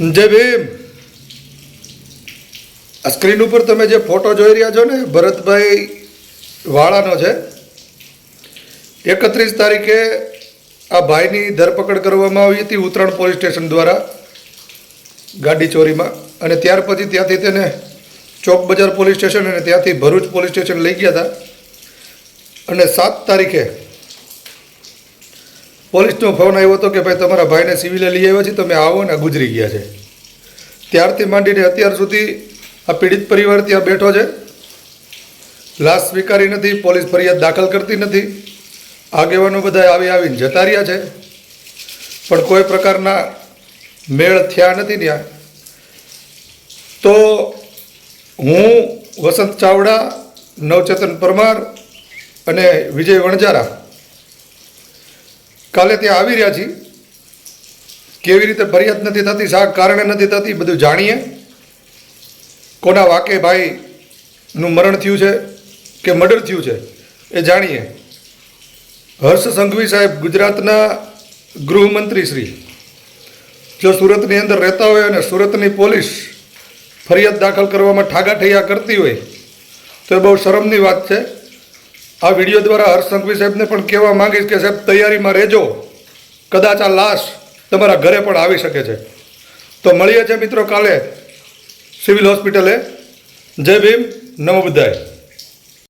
જય ભીમ આ સ્ક્રીન ઉપર તમે જે ફોટો જોઈ રહ્યા છો ને, ભરતભાઈ વાળાનો છે, એકત્રીસ તારીખે આ ભાઈની ધરપકડ કરવામાં આવી હતી ઉત્તરાયણ પોલીસ સ્ટેશન દ્વારા ગાડી ચોરીમાં. અને ત્યાર પછી ત્યાંથી તેને ચોક બજાર પોલીસ સ્ટેશન અને ત્યાંથી ભરૂચ પોલીસ સ્ટેશન લઈ ગયા હતા. અને સાત તારીખે પોલીસનો ફોન આવ્યો હતો કે ભાઈ તમારા ભાઈને સિવિલે લઈ આવ્યા છે, તમે આવો ને ગુજરી ગયા છે. ત્યારથી માંડીને અત્યાર સુધી આ પીડિત પરિવાર ત્યાં બેઠો છે. લાશ સ્વીકારી નથી, પોલીસ ફરિયાદ દાખલ કરતી નથી. આગેવાનો બધા આવી આવીને જતા રહ્યા છે. પણ કોઈ પ્રકારના મેળ થયા નથી ત્યાં. તો હું વસંત ચાવડા, નવચેતન પરમાર અને વિજય વણજારા કાલે ત્યાં આવી રહ્યા છીએ. કેવી રીતે ફરિયાદ નથી થતી, શા કારણે નથી થતી બધું જાણીએ. કોના વાકે ભાઈનું મરણ થયું છે કે મર્ડર થયું છે, એ જાણીએ. હર્ષ સંઘવી સાહેબ ગુજરાતના ગૃહમંત્રી શ્રી. જો સુરતની અંદર રહેતા હોય અને સુરતની પોલીસ ફરિયાદ દાખલ કરવામાં ઠાગાઠૈયા કરતી હોય, તો એ બહુ શરમની વાત છે. આ વીડિયો દ્વારા હર્ષ સંઘવી સાહેબને પણ કહેવા માંગીશ કે સાહેબ, તૈયારીમાં રહેજો. કદાચ આ લાશ તમારા ઘરે પણ આવી શકે છે. તો મળીએ છીએ મિત્રો કાલે સિવિલ હોસ્પિટલે. જય ભીમ, નમો બુદ્ધાય.